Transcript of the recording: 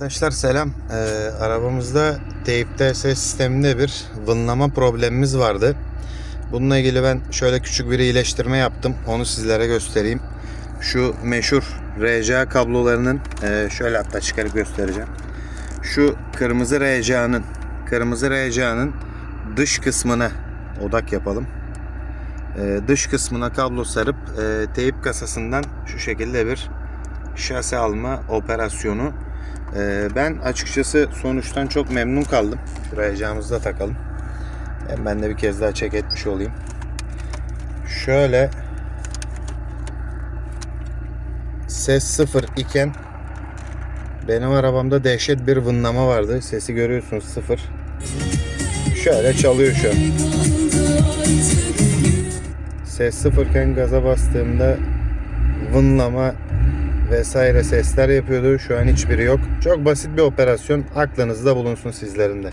Arkadaşlar selam. Ee, arabamızda teyipte ses sisteminde bir vınlama problemimiz vardı. Bununla ilgili ben şöyle küçük bir iyileştirme yaptım. Onu sizlere göstereyim. Şu meşhur RCA kablolarının e, şöyle hatta çıkarıp göstereceğim. Şu kırmızı RCA'nın kırmızı RCA'nın dış kısmına odak yapalım. Ee, dış kısmına kablo sarıp e, teyip kasasından şu şekilde bir şase alma operasyonu. Ee, ben açıkçası sonuçtan çok memnun kaldım. Şuraya camımızı da takalım. Hem ben de bir kez daha çek etmiş olayım. Şöyle ses sıfır iken benim arabamda dehşet bir vınlama vardı. Sesi görüyorsunuz sıfır. Şöyle çalıyor şu an. Ses sıfırken gaza bastığımda vınlama vesaire sesler yapıyordu. Şu an hiçbiri yok. Çok basit bir operasyon. Aklınızda bulunsun sizlerin de.